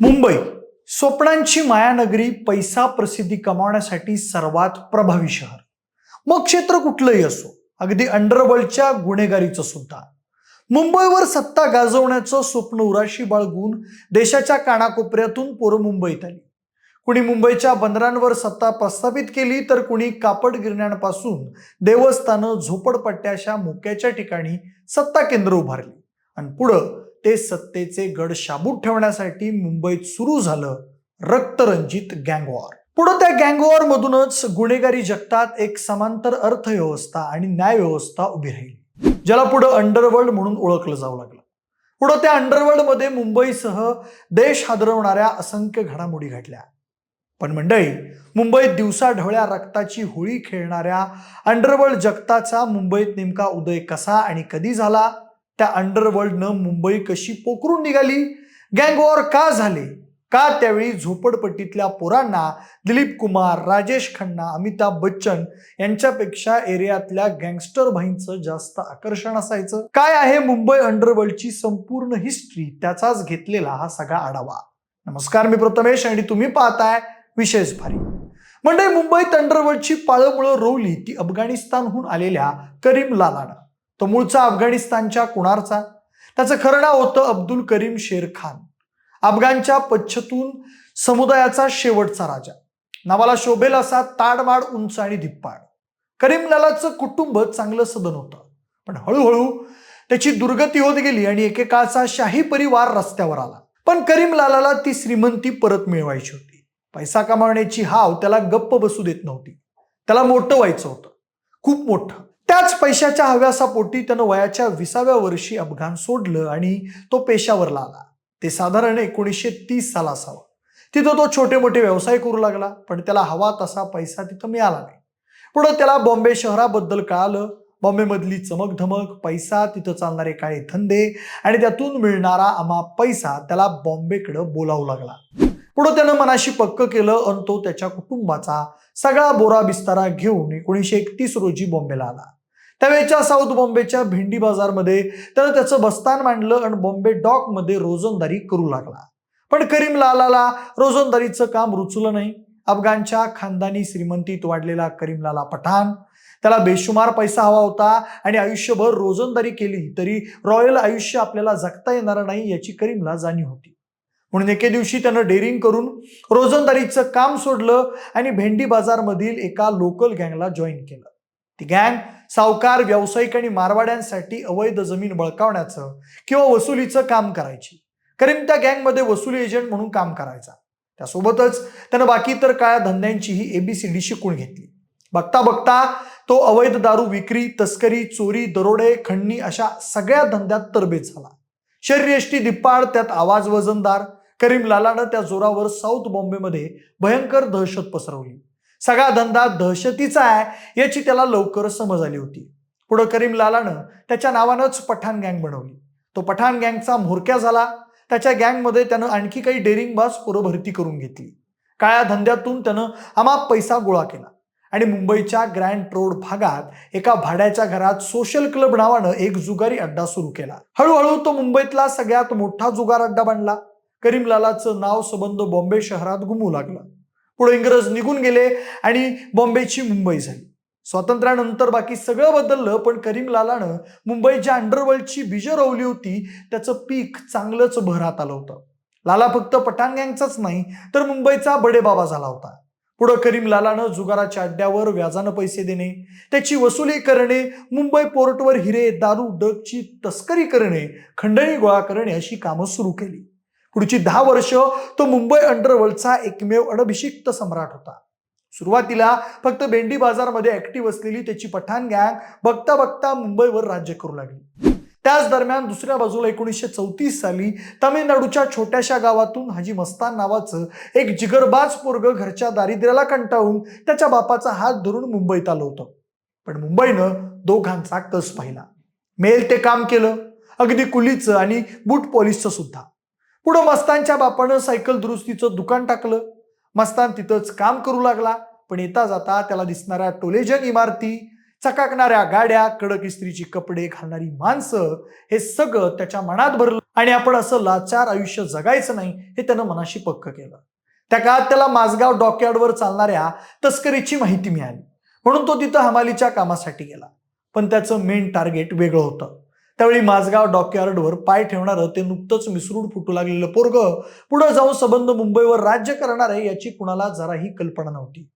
मुंबई स्वप्नांची मायानगरी पैसा प्रसिद्धी कमावण्यासाठी सर्वात प्रभावी शहर. मग क्षेत्र कुठलंही असो अगदी अंडरवर्ल्डच्या गुन्हेगारीचं सुद्धा. मुंबईवर सत्ता गाजवण्याचं स्वप्न उराशी बाळगून देशाच्या कानाकोपऱ्यातून पोरं मुंबईत आली. कुणी मुंबईच्या बंदरांवर सत्ता प्रस्थापित केली तर कुणी कापड गिरण्यांपासून देवस्थानं झोपडपट्ट्याच्या मोक्याच्या ठिकाणी सत्ता केंद्र उभारली. आणि पुढं ते सत्तेचे गड शाबूत ठेवण्यासाठी मुंबईत सुरू झालं रक्तरंजित गँगवॉर पुढं त्या गँगवॉर मधूनच गुन्हेगारी जगतात एक समांतर अर्थव्यवस्था आणि न्यायव्यवस्था उभी राहील ज्याला पुढं अंडरवर्ल्ड म्हणून ओळखलं जाऊ लागलं. पुढं त्या अंडरवर्ल्डमध्ये मुंबईसह देश हादरवणाऱ्या असंख्य घडामोडी घडल्या. पण मंडळी मुंबईत दिवसा ढवळ्या रक्ताची होळी खेळणाऱ्या अंडरवर्ल्ड जगताचा मुंबईत नेमका उदय कसा आणि कधी झाला? त्या अंडरवर्ल्डनं मुंबई कशी पोखरून निघाली? गँगवॉर का झाले? का त्यावेळी झोपडपट्टीतल्या पोरांना दिलीप कुमार राजेश खन्ना अमिताभ बच्चन यांच्यापेक्षा एरियातल्या गँगस्टर भाईंचं जास्त आकर्षण असायचं? काय आहे मुंबई अंडरवर्ल्डची संपूर्ण हिस्ट्री त्याचाच घेतलेला हा सगळा आढावा. नमस्कार मी प्रथमेश आणि तुम्ही पाहताय विशेष भारी. म्हणजे मुंबईत अंडरवर्ल्डची पाळमुळं रोवली ती अफगाणिस्तानहून आलेल्या करीम लालानं तो मूळचा अफगाणिस्तानच्या कुणारचा? त्याचं खरं नाव होतं अब्दुल करीम शेर खान. अफगाणच्या पच्छतून समुदायाचा शेवटचा राजा. नावाला शोभेल असा ताडमाड उंच आणि धिप्पाड. करीम लालाचं कुटुंब चांगलं सदन होतं. पण हळूहळू त्याची दुर्गती होत गेली आणि एकेकाळचा शाही परिवार रस्त्यावर आला. पण करीम लालाला ती श्रीमंती परत मिळवायची होती. पैसा कमावण्याची हाव त्याला गप्प बसू देत नव्हती. त्याला मोठं व्हायचं होतं. खूप मोठं. त्याच पैशाच्या हव्यासापोटी त्यानं वयाच्या विसाव्या वर्षी अफगाण सोडलं आणि तो पेशावरला आला ते साधारण एकोणीसशे तीस साल असावं तिथं तो छोटे मोठे व्यवसाय करू लागला पण त्याला हवा तसा पैसा तिथं मिळाला नाही. पुढं त्याला बॉम्बे शहराबद्दल कळालं. बॉम्बेमधली चमकधमक पैसा तिथं चालणारे काळे धंदे आणि त्यातून मिळणारा अमाप पैसा त्याला बॉम्बेकडं बोलावू लागला. पुढं त्यानं मनाशी पक्क केलं आणि तो त्याच्या कुटुंबाचा सगळा बोरा बिस्तारा घेऊन एकोणीसशे एकतीस रोजी बॉम्बेला आला. त्यावेळेच्या साऊथ बॉम्बेच्या भेंडी बाजारमध्ये त्यानं त्याचं बस्तान मांडलं आणि बॉम्बे डॉकमध्ये रोजंदारी करू लागला. पण करीम लालाला रोजंदारीचं काम रुचलं नाही. अफगाणच्या खानदानी श्रीमंतीत वाढलेला करीम लाला पठाण. त्याला बेशुमार पैसा हवा होता आणि आयुष्यभर रोजंदारी केली तरी रॉयल आयुष्य आपल्याला जगता येणार नाही याची करीमला जाणीव होती. म्हणून एके दिवशी त्यानं डेअरिंग करून रोजंदारीचं काम सोडलं आणि भेंडी बाजारमधील एका लोकल गँगला जॉईन केलं. ती गँग सावकार व्यावसायिक आणि मारवाड्यांसाठी अवैध जमीन बळकावण्याचं किंवा वसुलीचं काम करायची. करीम त्या गँगमध्ये वसुली एजंट म्हणून काम करायचा. त्यासोबतच त्यानं बाकी इतर काळ्या धंद्यांचीही एबीसीडी शिकून घेतली. बघता बघता तो अवैध दारू विक्री तस्करी चोरी दरोडे खंडणी अशा सगळ्या धंद्यात तरबेज झाला. शरीरयष्टी दिप्पाड त्यात आवाज वजनदार करीम लालानं त्या जोरावर साऊथ बॉम्बेमध्ये भयंकर दहशत पसरवली. सगळा धंदा दहशतीचा आहे याची त्याला लवकर समज आली होती. पुढं करीम लालानं त्याच्या नावानंच पठाण गँग बनवली. तो पठाण गँगचा म्होरक्या झाला. त्याच्या गँगमध्ये त्यानं आणखी काही डेअरिंगबाज पोरं भरती करून घेतली. काळ्या धंद्यातून त्यानं अमाप पैसा गोळा केला. आणि मुंबईच्या ग्रँड रोड भागात एका भाड्याच्या घरात सोशल क्लब नावानं एक जुगारी अड्डा सुरू केला. हळूहळू तो मुंबईतला सगळ्यात मोठा जुगार अड्डा बनला. करीमलालाचं नाव सबंध बॉम्बे शहरात घुमू लागलं. पुढे इंग्रज निघून गेले आणि बॉम्बेची मुंबई झाली. स्वातंत्र्यानंतर बाकी सगळं बदललं पण करीम लालानं मुंबईच्या अंडरवर्ल्डची बीजं रोवली होती. त्याचं पीक चांगलंच भरात आलं होतं. लाला फक्त पठाण गँगचाच नाही तर मुंबईचा बडेबाबा झाला होता. पुढं करीम लालानं जुगाराच्या अड्ड्यावर व्याजानं पैसे देणे त्याची वसुली करणे मुंबई पोर्टवर हिरे दारू डगची तस्करी करणे खंडणी गोळा करणे अशी कामं सुरू केली. पुढची दहा वर्ष तो मुंबई अंडरवर्ल्डचा एकमेव अनभिषिक्त सम्राट होता. सुरुवातीला फक्त बेंडी बाजारमध्ये ऍक्टिव्ह असलेली त्याची पठाण गँग बघता बघता मुंबईवर राज्य करू लागली. त्याच दरम्यान दुसऱ्या बाजूला एकोणीसशे चौतीस साली तामिळनाडूच्या छोट्याशा गावातून हाजी मस्तान नावाचं एक जिगरबाज पोरग घरच्या दारिद्र्याला कंटाळून त्याच्या बापाचा हात धरून मुंबईत आलं होतं. पण मुंबईनं दोघांचा कस पाहिला. मेल ते काम केलं अगदी कुलीचं आणि बूट पॉलिसचं सुद्धा. पुढं मस्तानच्या बापानं सायकल दुरुस्तीचं दुकान टाकलं. मस्तान तिथंच काम करू लागला. पण येता जाता त्याला दिसणाऱ्या टोलेजन इमारती चकाकणाऱ्या गाड्या कडक इस्त्रीची कपडे घालणारी माणसं हे सगळं त्याच्या मनात भरलं. आणि आपण असं लाचार आयुष्य जगायचं नाही हे त्यानं मनाशी पक्क केलं. त्या काळात त्याला माझगाव डॉकयार्डवर चालणाऱ्या तस्करीची माहिती मिळाली. म्हणून तो तिथं हमालीच्या कामासाठी गेला. पण त्याचं मेन टार्गेट वेगळं होतं. त्यावेळी माझगाव डॉकयार्डवर पाय ठेवणारं ते नुकतंच मिसरूड फुटू लागलेलं पोरग पुढे जाऊन संबंध मुंबईवर राज्य करणार आहे याची कुणाला जराही कल्पना नव्हती.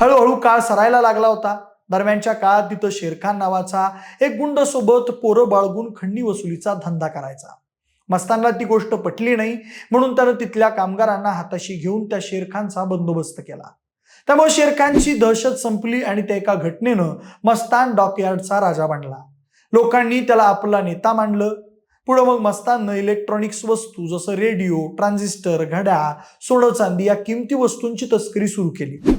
हळूहळू काळ सरायला लागला होता. दरम्यानच्या काळात तिथं शेरखान नावाचा एक गुंड सोबत पोरं बाळगून खंडणी वसुलीचा धंदा करायचा. मस्तानला ती गोष्ट पटली नाही म्हणून त्यानं तिथल्या कामगारांना हाताशी घेऊन त्या शेरखानचा बंदोबस्त केला. त्यामुळे शेरखानची दहशत संपली आणि त्या एका घटनेनं मस्तान डॉकयार्डचा राजा बनला. लोकांनी त्याला आपला नेता मानलं. पुढं मग मस्तांना इलेक्ट्रॉनिक्स वस्तू जसं रेडिओ ट्रान्झिस्टर घड्याळ सोनं चांदी या किमती वस्तूंची तस्करी सुरू केली.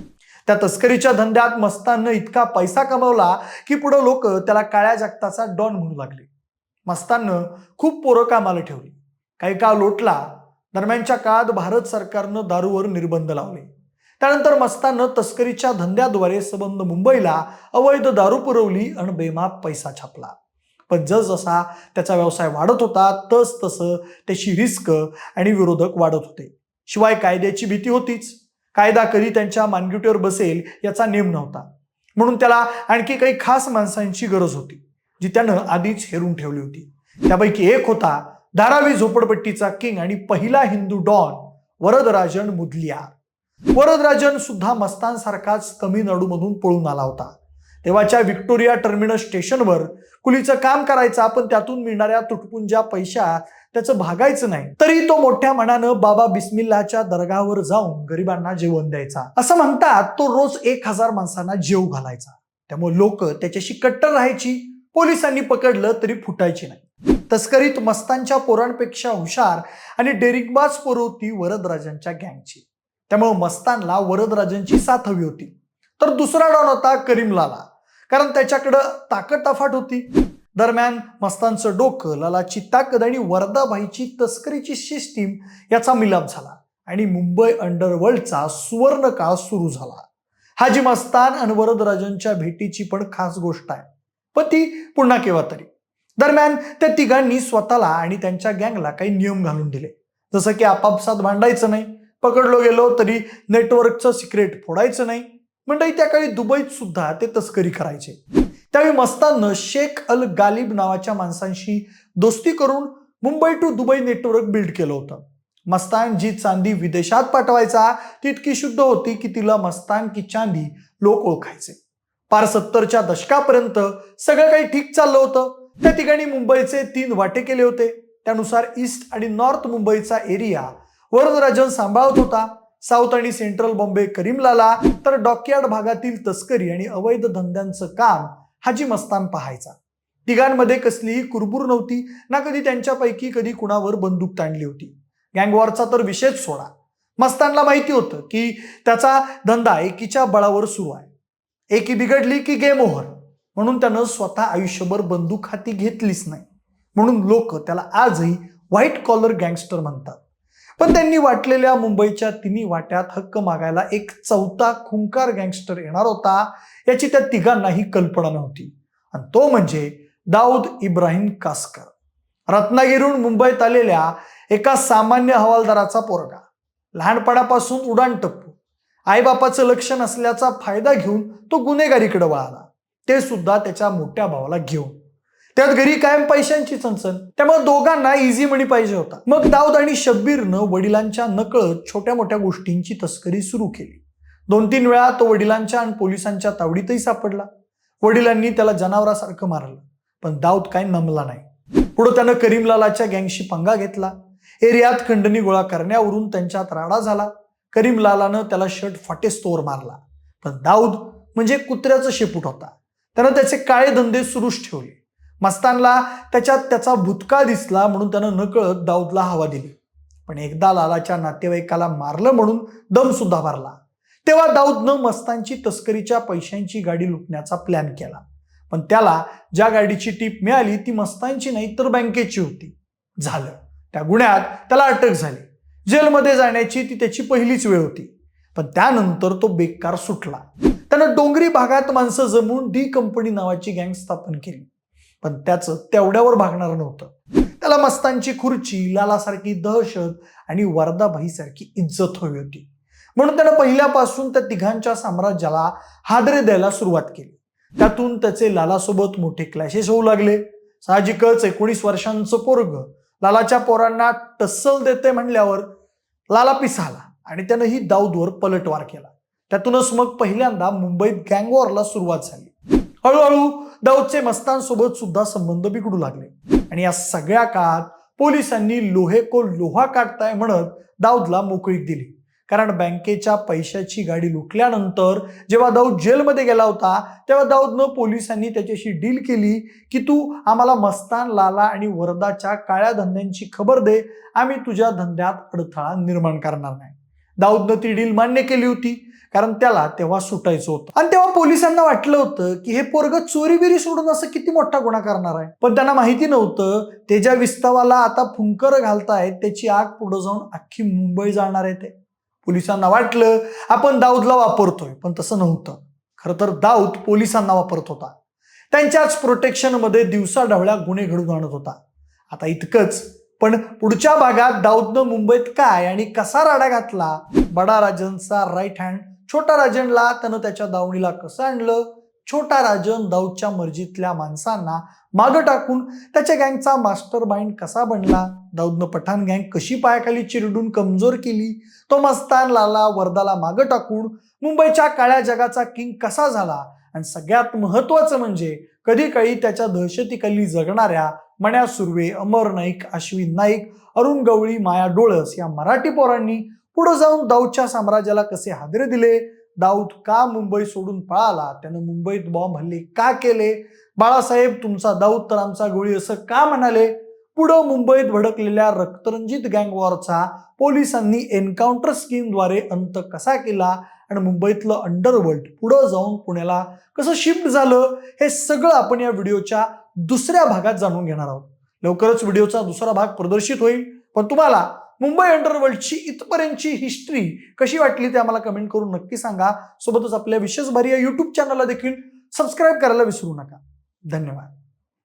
त्या तस्करीच्या धंद्यात मस्तांना इतका पैसा कमवला की पुढं लोक त्याला काळ्या जगताचा डॉन म्हणू लागले. मस्तांना खूप पोरं कामाला ठेवली. काही काळ लोटला. दरम्यानच्या काळात भारत सरकारनं दारूवर निर्बंध लावले. त्यानंतर मस्तानं तस्करीच्या धंद्याद्वारे सबंध मुंबईला अवैध दारू पुरवली आणि बेमाप पैसा छापला. पण जसजसा त्याचा व्यवसाय वाढत होता तस तसं त्याची रिस्क आणि विरोधक वाढत होते. शिवाय कायद्याची भीती होतीच. कायदा कधी त्यांच्या मानगुटीवर बसेल याचा नेम नव्हता. म्हणून त्याला आणखी काही खास माणसांची गरज होती जी त्यानं आधीच हेरून ठेवली होती. त्यापैकी एक होता धारावी झोपडपट्टीचा किंग आणि पहिला हिंदू डॉन वरदराजन मुदलियार वरदराजन सुद्धा मस्तांसारखाच तमिळनाडूमधून पळून आला होता. तेव्हाच्या व्हिक्टोरिया टर्मिनस स्टेशनवर कुलीचं काम करायचं पण त्यातून मिळणाऱ्या तुटपुंजा पैशा त्याचं भागायचं नाही. तरी तो मोठ्या मनानं बाबा बिस्मिल्लाच्या दर्गावर जाऊन गरिबांना जेवण द्यायचा. असं म्हणतात तो रोज एक हजार माणसांना जेव घालायचा. त्यामुळे लोक त्याच्याशी कट्टर राहायची पोलिसांनी पकडलं तरी फुटायची नाही. तस्करीत मस्तांच्या पोरांपेक्षा हुशार आणि डेरिकबाज पोरं होती वरदराजांच्या गँगची. त्यामुळे मस्तानला वरदराजांची साथ हवी होती. तर दुसरा डॉन होता करीमलाला. कारण त्याच्याकडं ताकद तफाट होती. दरम्यान मस्तांचं डोकं ललाची ताकद आणि वरदाबाईची तस्करीची सिस्टीम याचा मिलाप झाला आणि मुंबई अंडरवर्ल्डचा सुवर्ण काळ सुरू झाला. हाजी मस्तान आणि वरदराजांच्या भेटीची पण खास गोष्ट आहे. पण ती पुन्हा केव्हा तरी. दरम्यान त्या तिघांनी स्वतःला आणि त्यांच्या गँगला काही नियम घालून दिले. जसं की आपापसात भांडायचं नाही. पकडलो गेलो तरी नेटवर्कचं सिक्रेट फोडायचं नाही. मंडळी त्या काळी दुबईत सुद्धा ते तस्करी करायचे. त्यावेळी मस्ताननं शेख अल गालिब नावाच्या माणसांशी दोस्ती करून Mumbai to Dubai network build केलं होतं. मस्तान जी चांदी विदेशात पाठवायचा ती इतकी शुद्ध होती की तिला मस्तान की चांदी लोक ओळखायचे. पार सत्तरच्या दशकापर्यंत सगळं काही ठीक चाललं होतं. त्या ठिकाणी मुंबईचे तीन वाटे केले होते. त्यानुसार ईस्ट आणि नॉर्थ मुंबईचा एरिया वरदराजन सांभाळत होता. साऊथ आणि सेंट्रल बॉम्बे करीमलाला तर डॉकयार्ड भागातील तस्करी आणि अवैध धंद्यांचं काम हाजी मस्तान पाहायचा. तिघांमध्ये कसलीही कुरबूर नव्हती ना कधी त्यांच्यापैकी कधी कुणावर बंदूक ताणली होती. गँगवॉरचा तर विषयच सोडा. मस्तानला माहिती होतं की त्याचा धंदा एकीच्या बळावर सुरू आहे. एकी बिघडली की गेम ओव्हर. म्हणून त्यानं स्वतः आयुष्यभर बंदूक हाती घेतलीच नाही. म्हणून लोक त्याला आजही व्हाईट कॉलर गँगस्टर म्हणतात. पण त्यांनी वाटलेल्या मुंबईच्या तिन्ही वाट्यात हक्क मागायला एक चौथा खुंकार गँगस्टर येणार होता याची त्या तिघांनाही कल्पना नव्हती. आणि तो म्हणजे दाऊद इब्राहिम कासकर. रत्नागिरीहून मुंबईत आलेल्या एका सामान्य हवालदाराचा पोरगा. लहानपणापासून उडाण टप्पू. आईबापाचं लक्ष नसल्याचा फायदा घेऊन तो गुन्हेगारीकडे वळाला. ते सुद्धा त्याच्या मोठ्या भावाला घेऊन. त्यात घरी कायम पैशांची चणचण. त्यामुळे दोघांना इझी मनी पाहिजे होता. मग दाऊद आणि शब्बीरनं वडिलांच्या नकळत छोट्या मोठ्या गोष्टींची तस्करी सुरू केली. दोन तीन वेळा तो वडिलांच्या आणि पोलिसांच्या तावडीतही सापडला. वडिलांनी त्याला जनावरासारखं मारलं. पण दाऊद काय नमला नाही. पुढं त्यानं करीमलालाच्या गँगशी पंगा घेतला. एरियात खंडणी गोळा करण्यावरून त्यांच्यात राडा झाला. करीमलालानं त्याला शर्ट फाटेस्तोवर मारला. पण दाऊद म्हणजे कुत्र्याचं शेपूट होता. त्यानं त्याचे काळे धंदे सुरूच ठेवले. मस्तानला त्याच्यात त्याचा भूतकाळ दिसला म्हणून त्यानं नकळत दाऊदला हवा दिली. पण एकदा लालाच्या नातेवाईकाला मारलं म्हणून दम सुद्धा भरला. तेव्हा दाऊदनं मस्तानची तस्करीच्या पैशांची गाडी लुटण्याचा प्लॅन केला. पण त्याला ज्या गाडीची टीप मिळाली ती मस्तानची नाही तर बँकेची होती. झालं. त्या गुन्ह्यात त्याला अटक झाली. जेलमध्ये जाण्याची ती त्याची पहिलीच वेळ होती. पण त्यानंतर तो बेकार सुटला. त्यानं डोंगरी भागात माणसं जमून डी कंपनी नावाची गँग स्थापन केली. पण त्याचं तेवढ्यावर भागणार नव्हतं. त्याला मस्तांची खुर्ची लालासारखी दहशत आणि वरदाभाईसारखी इज्जत हवी होती. म्हणून त्यानं पहिल्यापासून त्या तिघांच्या साम्राज्याला हादरे द्यायला सुरुवात केली. त्यातून त्याचे लालासोबत मोठे क्लॅशेस होऊ लागले. साहजिकच एकोणीस वर्षांचं पोरग लालाच्या पोरांना टस्सल देते म्हणल्यावर लाला पिसाला आणि त्यानं ही दाऊदवर पलटवार केला. त्यातूनच मग पहिल्यांदा मुंबईत गँगवॉरला सुरुवात झाली. हळूहळू दाऊदचे मस्तांसोबत सुद्धा संबंध बिघडू लागले. आणि या सगळ्या काळात पोलिसांनी लोहे को लोहा काढताय म्हणत दाऊदला मोकळीक दिली. कारण बँकेच्या पैशाची गाडी लुटल्यानंतर जेव्हा दाऊद जेलमध्ये गेला होता तेव्हा दाऊदनं पोलिसांनी त्याच्याशी डील केली की तू आम्हाला मस्तान लाला आणि वरदाच्या काळ्या धंद्यांची खबर दे आम्ही तुझ्या धंद्यात अडथळा निर्माण करणार नाही. दाऊदनं ती डील मान्य केली होती. कारण त्याला तेव्हा सुटायचं होतं. आणि तेव्हा पोलिसांना वाटलं होतं की हे पोरग चोरी बिरी सोडून असं किती मोठा गुन्हा करणार आहे. पण त्यांना माहिती नव्हतं ते ज्या विस्तवाला आता फुंकर घालतायत त्याची आग पुढे जाऊन अख्खी मुंबई जाणार आहे ते. पोलिसांना वाटलं आपण दाऊदला वापरतोय पण तसं नव्हतं. खरं तर दाऊद पोलिसांना वापरत होता. त्यांच्याच प्रोटेक्शनमध्ये दिवसा ढवळ्या गुन्हे घडून आणत होता. आता इतकंच. पण पुढच्या भागात दाऊदनं मुंबईत काय आणि कसा राडा घातला? बडा राजनचा राईट हँड छोटा राजनला त्यानं त्याच्या दावणीला कसं आणलं? छोटा राजन दाऊदच्या मर्जीतल्या माणसांना मागं टाकून त्याच्या गँगचा मास्टर माइंड कसा बनला? दाऊदनं पठाण गँग कशी पायाखाली चिरडून कमजोर केली? तो मस्तान लाला वर्दाला मागं टाकून मुंबईच्या काळ्या जगाचा किंग कसा झाला? आणि सगळ्यात महत्वाचं म्हणजे कधी काळी त्याच्या दहशतीखाली जगणाऱ्या मण्या सुर्वे अमर नाईक अश्विन नाईक अरुण गवळी माया डोळस या मराठी पोरांनी पुढे जाऊन दाऊदच्या साम्राज्याला कसे हादरे दिले? दाऊद का मुंबई सोडून पळाला? त्यानं मुंबईत बॉम्ब हल्ले का केले? बाळासाहेब तुमचा दाऊद तर आमचा गोळी असं का म्हणाले? पुढं मुंबईत भडकलेल्या रक्तरंजित गँग वॉरचा पोलिसांनी एन्काउंटर स्कीमद्वारे अंत कसा केला? आणि मुंबईतलं अंडरवर्ल्ड पुढं जाऊन पुण्याला कसं शिफ्ट झालं? हे सगळं आपण या व्हिडिओच्या दुसऱ्या भागात जाणून घेणार आहोत. लवकरच व्हिडिओचा दुसरा भाग प्रदर्शित होईल. पण तुम्हाला मुंबई अंडरवर्ल्डची इथपर्यंतची हिस्ट्री कशी वाटली ते आम्हाला कमेंट करून नक्की सांगा. सोबतच आपल्या विशेष भारी या यूट्यूब चॅनलला देखील सबस्क्राईब करायला विसरू नका. धन्यवाद.